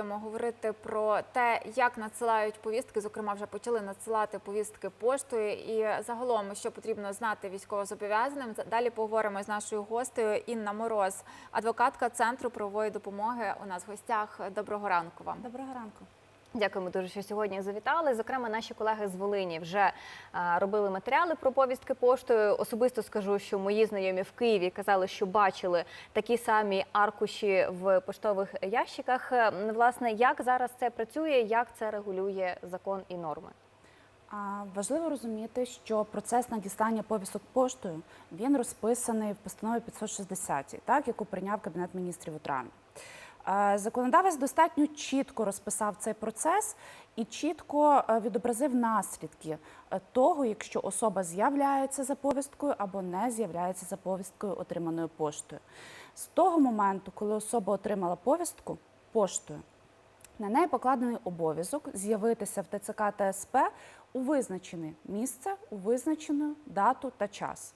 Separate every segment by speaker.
Speaker 1: будемо говорити про те, як надсилають повістки. Зокрема, вже почали надсилати повістки поштою. І загалом, що потрібно знати військовозобов'язаним. Далі поговоримо з нашою гостею Інна Мороз, адвокатка центру правової допомоги. У нас в гостях. Доброго ранку вам.
Speaker 2: Доброго ранку.
Speaker 3: Дякуємо дуже, що сьогодні завітали. Зокрема, наші колеги з Волині вже а, робили матеріали про повістки поштою. Особисто скажу, що мої знайомі в Києві казали, що бачили такі самі аркуші в поштових ящиках. Власне, як зараз це працює, як це регулює закон і норми?
Speaker 2: Важливо розуміти, що процес надіслання повісток поштою він розписаний в постанові 560, так яку прийняв кабінет міністрів у травні. Е, Законодавець достатньо чітко розписав цей процес і чітко е, відобразив наслідки е, того, якщо особа з'являється за повісткою або не з'являється за повісткою, отриманою поштою. З того моменту, коли особа отримала повістку поштою, на неї покладений обов'язок з'явитися в ТЦК та СП у визначене місце, у визначену дату та час.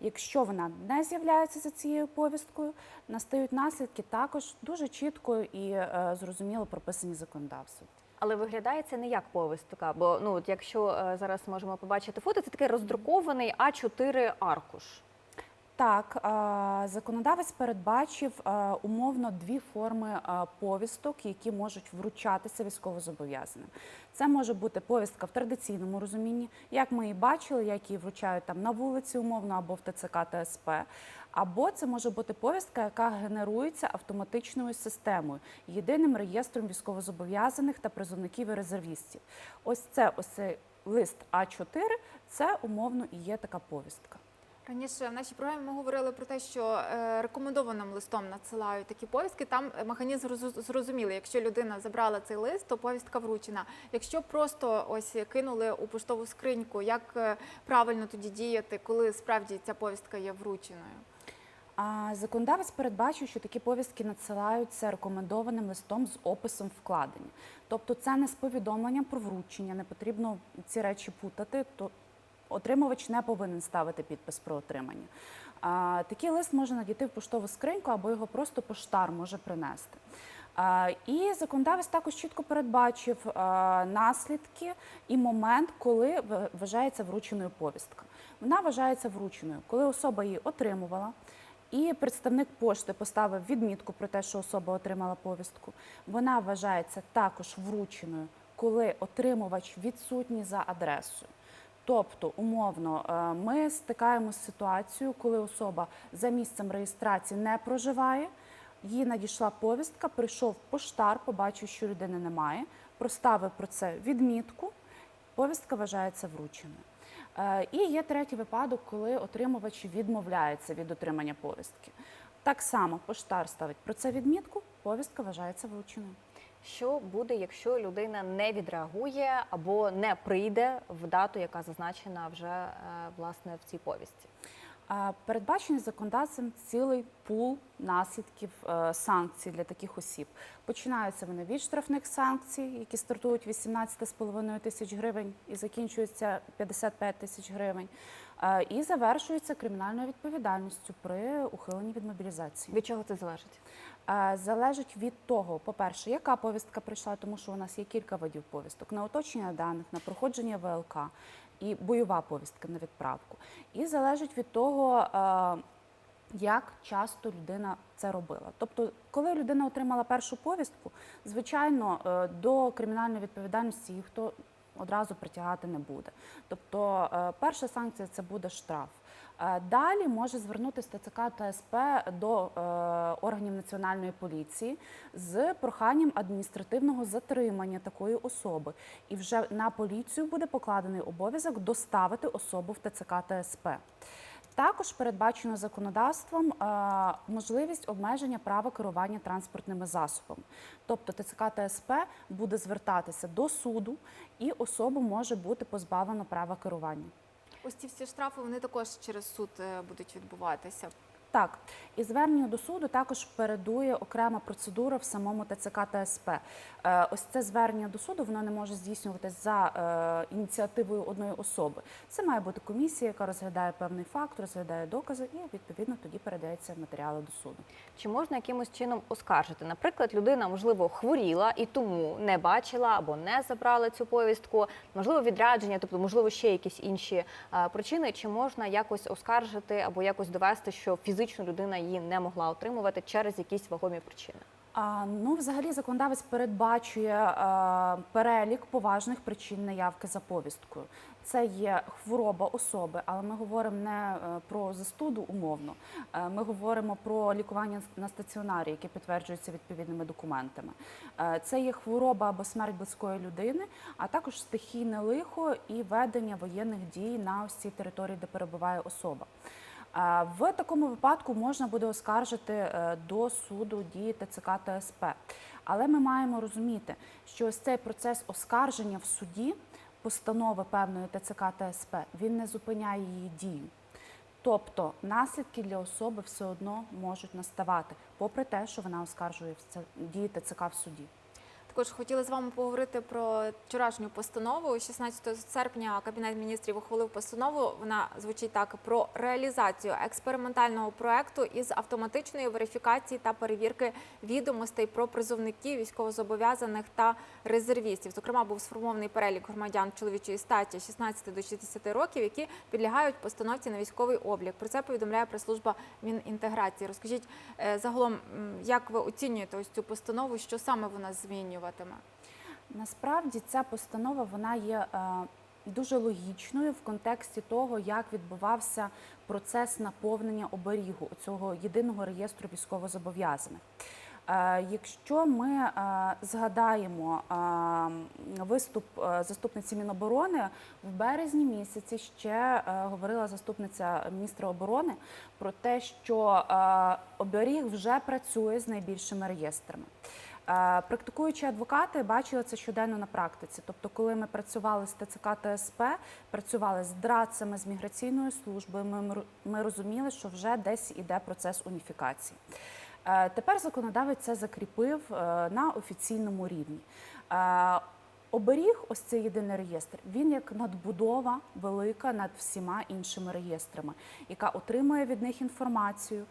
Speaker 2: Якщо вона не з'являється за цією повісткою, настають наслідки також дуже чітко і е, зрозуміло прописані законодавством.
Speaker 3: Але виглядає це не як повістка, бо ну от якщо е, зараз можемо побачити фото, це такий роздрукований А4 аркуш.
Speaker 2: Так, законодавець передбачив умовно дві форми повісток, які можуть вручатися військовозобов'язаним. Це може бути повістка в традиційному розумінні, як ми і бачили, як її вручають там на вулиці умовно або в ТЦК та. Або це може бути повістка, яка генерується автоматичною системою, єдиним реєстром військовозобов'язаних та призовників і резервістів. Ось це ось цей лист А4, це умовно і є така повістка.
Speaker 1: Раніше в нашій програмі ми говорили про те, що е, рекомендованим листом надсилають такі повістки. Там е, механізм розу- зрозумілий. Якщо людина забрала цей лист, то повістка вручена. Якщо просто ось кинули у поштову скриньку, як е, правильно тоді діяти, коли справді ця повістка є врученою?
Speaker 2: А законодавець передбачив, що такі повістки надсилаються рекомендованим листом з описом вкладення. Тобто це не з повідомленням про вручення, не потрібно ці речі путати. Отримувач не повинен ставити підпис про отримання. А, такий лист може надійти в поштову скриньку або його просто поштар може принести. А, І законодавець також чітко передбачив а, наслідки і момент, коли вважається врученою повістка. Вона вважається врученою, коли особа її отримувала, і представник пошти поставив відмітку про те, що особа отримала повістку. Вона вважається також врученою, коли отримувач відсутній за адресою. Тобто, умовно, е, ми стикаємося з ситуацією, коли особа за місцем реєстрації не проживає, їй надійшла повістка, прийшов поштар, побачив, що людини немає, проставив про це відмітку, повістка вважається врученою. Е, І є третій випадок, коли отримувач відмовляється від отримання повістки. Так само поштар ставить про це відмітку, повістка вважається врученою.
Speaker 3: Що буде, якщо людина не відреагує або не прийде в дату, яка зазначена вже е, власне в цій повісті?
Speaker 2: Передбачений законодавцем цілий пул наслідків е, санкцій для таких осіб. Починаються вони від штрафних санкцій, які стартують від 17,5 тисяч гривень і закінчуються 55 тисяч гривень, е, і завершуються кримінальною відповідальністю при ухиленні від мобілізації.
Speaker 3: Від чого це залежить?
Speaker 2: Е, Залежить від того, по-перше, яка повістка прийшла, тому що у нас є кілька видів повісток на уточнення даних, на проходження ВЛК і бойова повістка на відправку. І залежить від того, е, як часто людина це робила. Тобто, коли людина отримала першу повістку, звичайно, е, до кримінальної відповідальності їх хто одразу притягати не буде. Тобто, е, перша санкція це буде штраф. Е, Далі може звернутися ТЦК та СП до е, органів національної поліції з проханням адміністративного затримання такої особи. І вже на поліцію буде покладений обов'язок доставити особу в ТЦК та СП. Також передбачено законодавством е, можливість обмеження права керування транспортними засобами. Тобто ТЦК та СП буде звертатися до суду, і особа може бути позбавлена права керування.
Speaker 1: Ось ці всі штрафи вони також через суд е, будуть відбуватися.
Speaker 2: Так, і звернення до суду також передує окрема процедура в самому ТЦК та СП. Е, Ось це звернення до суду воно не може здійснюватись за е, ініціативою одної особи. Це має бути комісія, яка розглядає певний факт, розглядає докази, і відповідно тоді передається матеріали до суду.
Speaker 3: Чи можна якимось чином оскаржити? Наприклад, людина можливо хворіла і тому не бачила або не забрала цю повістку, можливо, відрядження, тобто, можливо, ще якісь інші е, причини. Чи можна якось оскаржити або якось довести, що фізично людина її не могла отримувати через якісь вагомі причини?
Speaker 2: А, ну, взагалі, законодавець передбачує е, перелік поважних причин неявки за повісткою. Це є хвороба особи, але ми говоримо не е, про застуду умовно. Е, ми говоримо про лікування на стаціонарі, яке підтверджується відповідними документами. Це є хвороба або смерть близької людини, а також стихійне лихо і ведення воєнних дій на ось цій території, де перебуває особа. В такому випадку можна буде оскаржити е, до суду дії ТЦК та СП. Але ми маємо розуміти, що ось цей процес оскарження в суді постанови певної ТЦК та СП він не зупиняє її дію. Тобто наслідки для особи все одно можуть наставати, попри те, що вона оскаржує дії ТЦК в суді.
Speaker 1: Також хотіла з вами поговорити про вчорашню постанову. 16 серпня Кабінет міністрів ухвалив постанову. Вона звучить так: про реалізацію експериментального проекту із автоматичної верифікації та перевірки відомостей про призовників, військовозобов'язаних та резервістів. Зокрема, був сформований перелік громадян чоловічої статі 16 до 60 років, які підлягають постановці на військовий облік. Про це повідомляє прес-служба Мінінтеграції. Розкажіть е, загалом, як ви оцінюєте ось цю постанову, що саме вона змінюватиме?
Speaker 2: Насправді ця постанова вона є е, дуже логічною в контексті того, як відбувався процес наповнення оберігу цього єдиного реєстру військовозобов'язаних. Е, Якщо ми е, згадаємо виступ заступниці Міноборони в березні місяці, ще говорила заступниця міністра оборони про те, що оберіг вже працює з найбільшими реєстрами. Е, Практикуючі адвокати бачили це щоденно на практиці. Тобто, коли ми працювали з ТЦК та СП, працювали з драцами, з міграційною службою, ми, ми- розуміли, що вже десь іде процес уніфікації. Е, Тепер законодавець це закріпив е, на офіційному рівні. Оберіг, ось цей єдиний реєстр, він як надбудова велика над всіма іншими реєстрами, яка отримує від них інформацію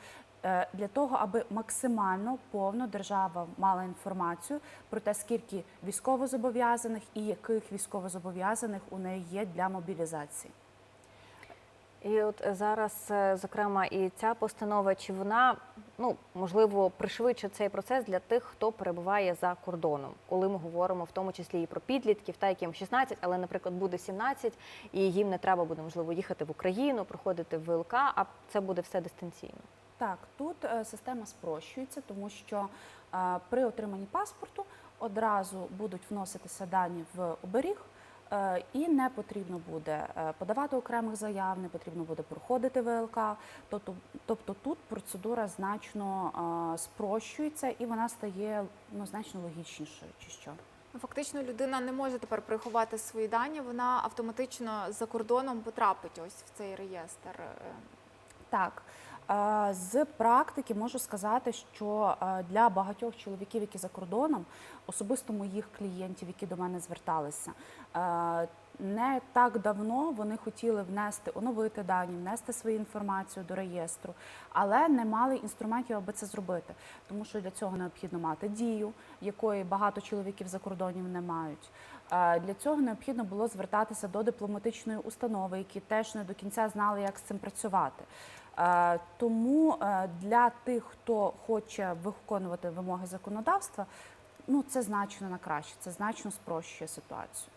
Speaker 2: для того, аби максимально повно держава мала інформацію про те, скільки військовозобов'язаних і яких військовозобов'язаних у неї є для мобілізації.
Speaker 3: І от е, зараз, е, зокрема, і ця постанова, чи вона ну можливо пришвидшить цей процес для тих, хто перебуває за кордоном, коли ми говоримо в тому числі і про підлітків, та яким 16, але, наприклад, буде 17, і їм не треба буде можливо їхати в Україну, проходити в ВЛК, а це буде все дистанційно.
Speaker 2: Так, тут е, система спрощується, тому що е, при отриманні паспорту одразу будуть вноситися дані в оберіг. е, І не потрібно буде подавати окремих заяв, не потрібно буде проходити ВЛК. Тобто, тобто тут процедура значно спрощується і вона стає ну, значно логічнішою, чи що.
Speaker 1: Фактично, людина не може тепер приховати свої дані, вона автоматично за кордоном потрапить ось в цей реєстр.
Speaker 2: Так. Е, З практики можу сказати, що е, для багатьох чоловіків, які за кордоном, особисто моїх клієнтів, які до мене зверталися, е, не так давно вони хотіли внести, оновити дані, внести свою інформацію до реєстру, але не мали інструментів, аби це зробити. Тому що для цього необхідно мати дію, якої багато чоловіків за кордонів не мають. Для цього необхідно було звертатися до дипломатичної установи, які теж не до кінця знали, як з цим працювати. Е, Тому е, для тих, хто хоче виконувати вимоги законодавства, ну це значно на краще, це значно спрощує ситуацію.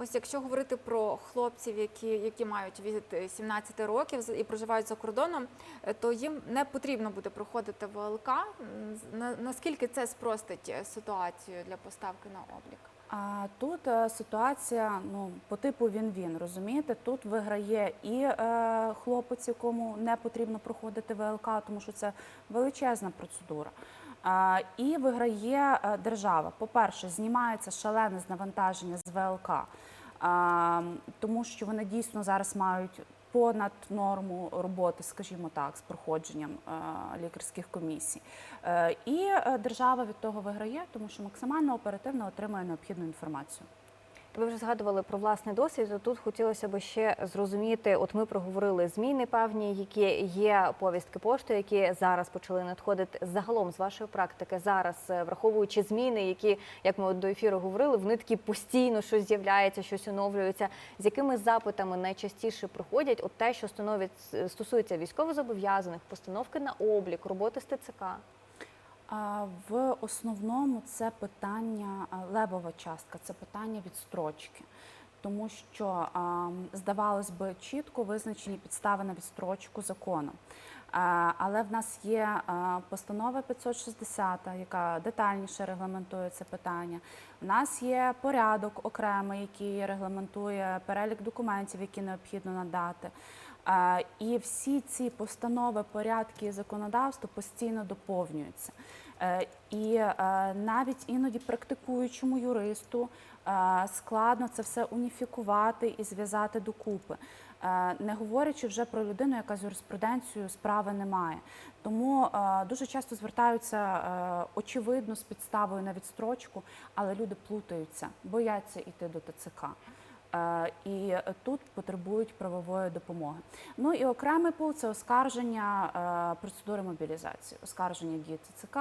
Speaker 1: Ось якщо говорити про хлопців, які, які мають від е, 17 років і проживають за кордоном, е, то їм не потрібно буде проходити ВЛК. Наскільки це спростить ситуацію для поставки на облік?
Speaker 2: А тут е, ситуація ну по типу він-він, розумієте? Тут виграє і е, хлопець, якому не потрібно проходити ВЛК, тому що це величезна процедура. А, і виграє е, держава. По-перше, знімається шалене навантаження з ВЛК, а, тому що вони дійсно зараз мають понад норму роботи, скажімо так, з проходженням е, лікарських комісій. Е, І е, держава від того виграє, тому що максимально оперативно отримує необхідну інформацію.
Speaker 3: Ви вже згадували про власний досвід. Тут хотілося б ще зрозуміти. От ми проговорили зміни певні, які є повістки пошти, які зараз почали надходити. Загалом з вашої практики зараз, е, враховуючи зміни, які, як ми до ефіру говорили, вони такі постійно щось з'являється, щось оновлюється. З якими запитами найчастіше приходять? От те, що становить стосується військовозобов'язаних, постановки на облік, роботи з ТЦК.
Speaker 2: В основному це питання левова частка, це питання відстрочки. Тому що здавалось би чітко визначені підстави на відстрочку законом. А, Але в нас є постанова 560, яка детальніше регламентує це питання. У нас є порядок окремий, який регламентує перелік документів, які необхідно надати. І всі ці постанови, порядки і законодавство постійно доповнюються. Е, І е, навіть іноді практикуючому юристу е, складно це все уніфікувати і зв'язати докупи. Не говорячи вже про людину, яка з юриспруденцією справи не має. Тому дуже часто звертаються очевидно з підставою на відстрочку, але люди плутаються, бояться йти до ТЦК. Е, І тут потребують правової допомоги. Ну і окремий пул це оскарження е, процедури мобілізації, оскарження дій ТЦК,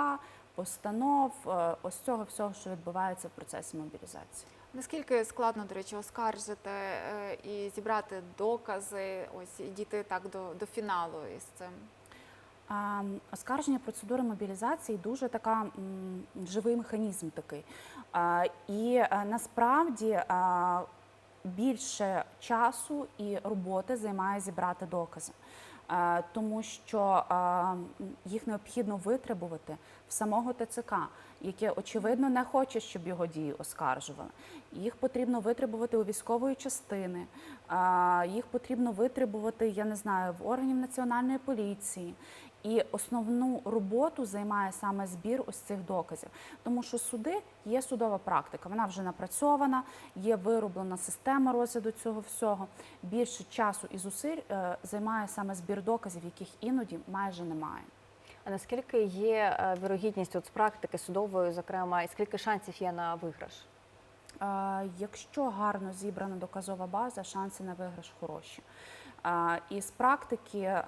Speaker 2: постанов, е, ось цього всього, що відбувається в процесі мобілізації.
Speaker 1: Наскільки складно, до речі, оскаржити і зібрати докази, ось і дійти так до, до фіналу із цим?
Speaker 2: Оскарження процедури мобілізації дуже така живий механізм такий. І насправді більше часу і роботи займає зібрати докази. Е, Тому що е, їх необхідно витребувати в самого ТЦК, яке очевидно не хоче, щоб його дії оскаржували. Їх потрібно витребувати у військової частини, е, їх потрібно витребувати, я не знаю, в органів національної поліції. І основну роботу займає саме збір ось цих доказів, тому що суди є судова практика, вона вже напрацьована, є вироблена система розгляду цього всього. Більше часу і зусиль е, займає саме збір доказів, яких іноді майже немає.
Speaker 3: А наскільки є е, вірогідність от з практики судової, зокрема, і скільки шансів є на виграш?
Speaker 2: Е, Якщо гарно зібрана доказова база, шанси на виграш хороші. І з практики,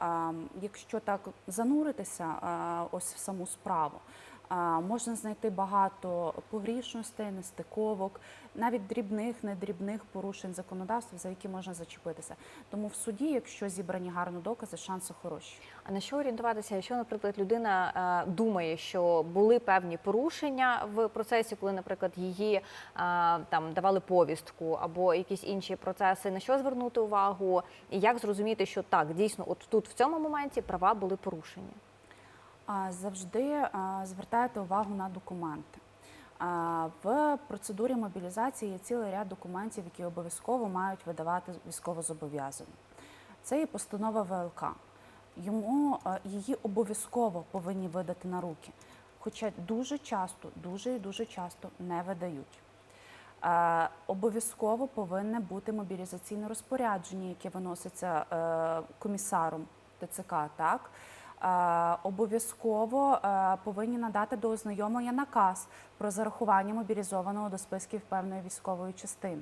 Speaker 2: якщо так зануритися ось в саму справу, можна знайти багато погрішностей, нестиковок, навіть дрібних, недрібних порушень законодавства, за які можна зачепитися. Тому в суді, якщо зібрані гарно докази, шанси хороші.
Speaker 3: А на що орієнтуватися, якщо, наприклад, людина е, думає, що були певні порушення в процесі, коли, наприклад, її е, там давали повістку або якісь інші процеси, на що звернути увагу, і як зрозуміти, що так дійсно, от тут в цьому моменті права були порушені?
Speaker 2: Завжди звертайте увагу на документи. В процедурі мобілізації є цілий ряд документів, які обов'язково мають видавати військовозобов'язані. Це є постанова ВЛК. Йому її обов'язково повинні видати на руки, хоча дуже часто, дуже і дуже часто не видають. Обов'язково повинне бути мобілізаційне розпорядження, яке виноситься е, комісаром ТЦК. Так обов'язково е, повинні надати до ознайомлення наказ про зарахування мобілізованого до списків певної військової частини.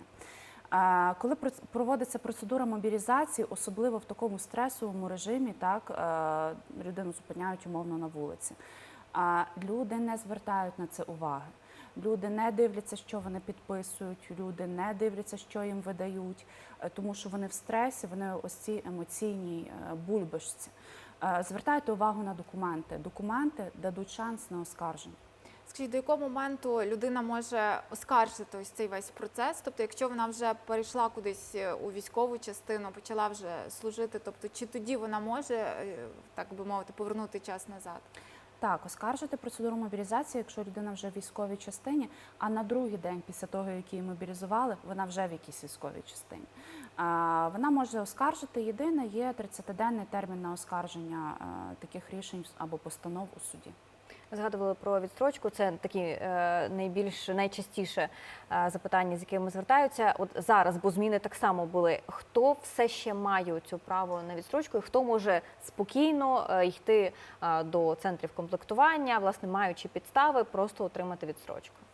Speaker 2: Е, Коли проводиться процедура мобілізації, особливо в такому стресовому режимі, так е, людину зупиняють умовно на вулиці. Люди не звертають на це уваги. Люди не дивляться, що вони підписують, люди не дивляться, що їм видають, е, тому що вони в стресі, вони ось ці емоційній е, бульбашці. Е, Звертайте увагу на документи. Документи дадуть шанс на оскарження.
Speaker 1: Скажіть, до якого моменту людина може оскаржити ось цей весь процес? Тобто, якщо вона вже перейшла кудись е, у військову частину, почала вже служити, тобто чи тоді вона може, е, так би мовити, повернути час назад?
Speaker 2: Так, оскаржити процедуру мобілізації, якщо людина вже в військовій частині, а на другий день після того, як її мобілізували, вона вже в якійсь військовій частині. Вона може оскаржити. Єдине є 30-денний термін на оскарження е, таких рішень або постанов у суді.
Speaker 3: Згадували про відстрочку. Це такі е, найбільш найчастіше е, запитання, з якими звертаються. От зараз, бо зміни так само були. Хто все ще має цю право на відстрочку, і хто може спокійно йти до центрів комплектування, власне, маючи підстави, просто отримати відстрочку?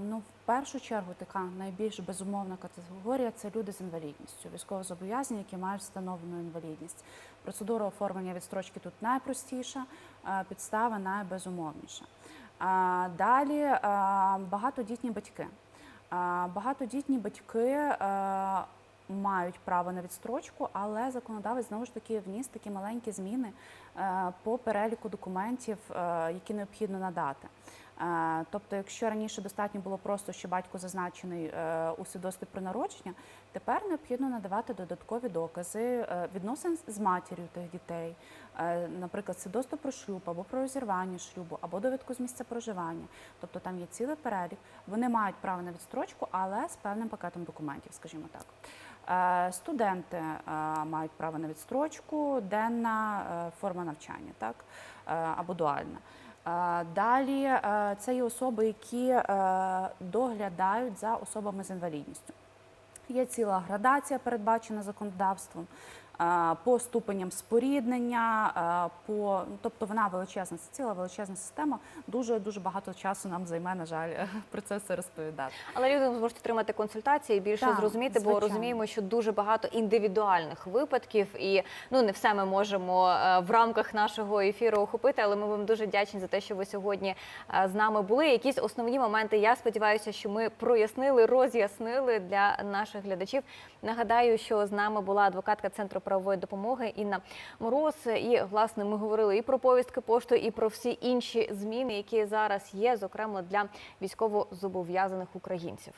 Speaker 2: Ну, в першу чергу, така найбільш безумовна категорія це люди з інвалідністю, військовозобов'язані, які мають встановлену інвалідність. Процедура оформлення відстрочки тут найпростіша, підстава найбезумовніша. Далі багатодітні батьки. Багатодітні батьки. Мають право на відстрочку, але законодавець знову ж таки вніс такі маленькі зміни е, по переліку документів, е, які необхідно надати. Тобто, якщо раніше достатньо було просто, що батько зазначений е, у свідоцтві про народження, тепер необхідно надавати додаткові докази е, відносин з матір'ю тих дітей, Е, наприклад, свідоцтво про шлюб або про розірвання шлюбу, або довідку з місця проживання. Тобто там є цілий перелік. Вони мають право на відстрочку, але з певним пакетом документів, скажімо так. Студенти мають право на відстрочку, денна форма навчання, так або дуальна. Е, Далі е, це є особи, які е, доглядають за особами з інвалідністю. Є ціла градація, передбачена законодавством. Е, По ступеням споріднення, е, по ну, тобто вона величезна, це ціла величезна система. Дуже дуже багато часу нам займе, на жаль, про це все розповідати.
Speaker 3: Але люди зможуть отримати консультації, більше
Speaker 2: Так,
Speaker 3: зрозуміти, бо розуміємо, що дуже багато індивідуальних випадків, і ну не все ми можемо е, в рамках нашого ефіру охопити. Але ми вам дуже вдячні за те, що ви сьогодні з нами були. Якісь основні моменти. Я сподіваюся, що ми прояснили, роз'яснили для наших глядачів. Нагадаю, що з нами була адвокатка центру правової допомоги Інна Мороз. І власне ми говорили і про повістки пошту, і про всі інші зміни, які зараз є, зокрема для військовозобов'язаних українців.